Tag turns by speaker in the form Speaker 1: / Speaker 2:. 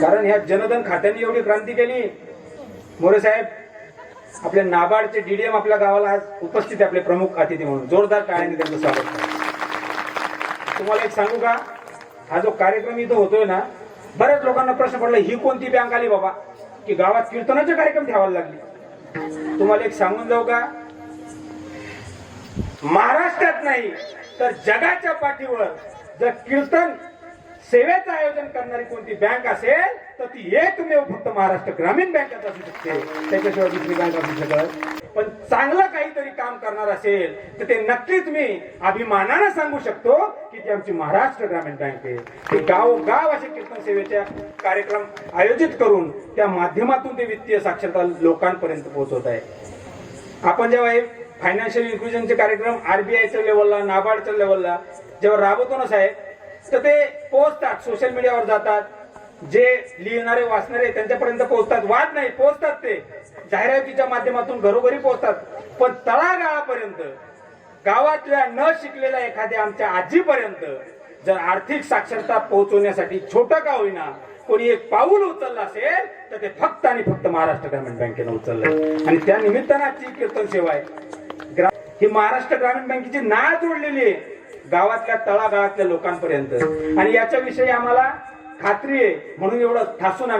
Speaker 1: कारण ह्या जनधन खात्याने एवढी क्रांती केली. मोरे साहेब आपले नाबार्डचे डीडीएम आपल्या गावाला आज उपस्थित आपले प्रमुख अतिथी म्हणून. जोरदार टाळ्याने त्यांचं स्वागत तुम्हाला एक सांगू का? हा जो कार्यक्रम इथं होतोय ना बऱ्याच लोकांना प्रश्न पडला ही कोणती बँक आली बाबा? की गावात कीर्तनाचे कार्यक्रम ठेवायला लागले. तुम्हाला एक सांगून जाऊ का? महाराष्ट्रात नाही तर जगाच्या पाठीवर जर कीर्तन सेवेचं आयोजन करणारी कोणती बँक असेल तर ती एकमेव फक्त महाराष्ट्र ग्रामीण बँकेत असू शकते. त्याच्याशिवाय दुसरी बँक असू शकत. पण चांगलं काहीतरी काम करणार असेल तर ते नक्कीच मी अभिमानानं सांगू शकतो की ती आमची महाराष्ट्र ग्रामीण बँक आहे ते गाव गाव असे कीर्तन सेवेचे कार्यक्रम आयोजित करून त्या माध्यमातून ते वित्तीय साक्षरता लोकांपर्यंत पोहोचवत आहे. आपण जेव्हा हे फायनान्शियल इन्क्लुजनचे कार्यक्रम आरबीआयच्या लेवलला नाबार्डच्या लेवलला जेव्हा राबवतो ना साहेब तर ते पोहोचतात सोशल मीडियावर जातात. जे लिहिणारे वाचणारे त्यांच्यापर्यंत पोहोचतात. वाद नाही पोहोचतात ते. जाहिरातीच्या माध्यमातून घरोघरी पोहोचतात. पण तळागाळापर्यंत गावातल्या न शिकलेल्या एखाद्या आमच्या आजीपर्यंत जर आर्थिक साक्षरता पोहोचवण्यासाठी छोटं का होईना कोणी एक पाऊल उचललं असेल तर ते फक्त आणि फक्त महाराष्ट्र ग्रामीण बँकेनं उचललं आणि त्या निमित्तानं आजची कीर्तन सेवा आहे. ही महाराष्ट्र ग्रामीण बँकेची नाळ जोडलेली आहे. गावातल्या तळागाळातल्या लोकांपर्यंत. आणि याच्याविषयी आम्हाला खात्री आहे म्हणून एवढं ठासून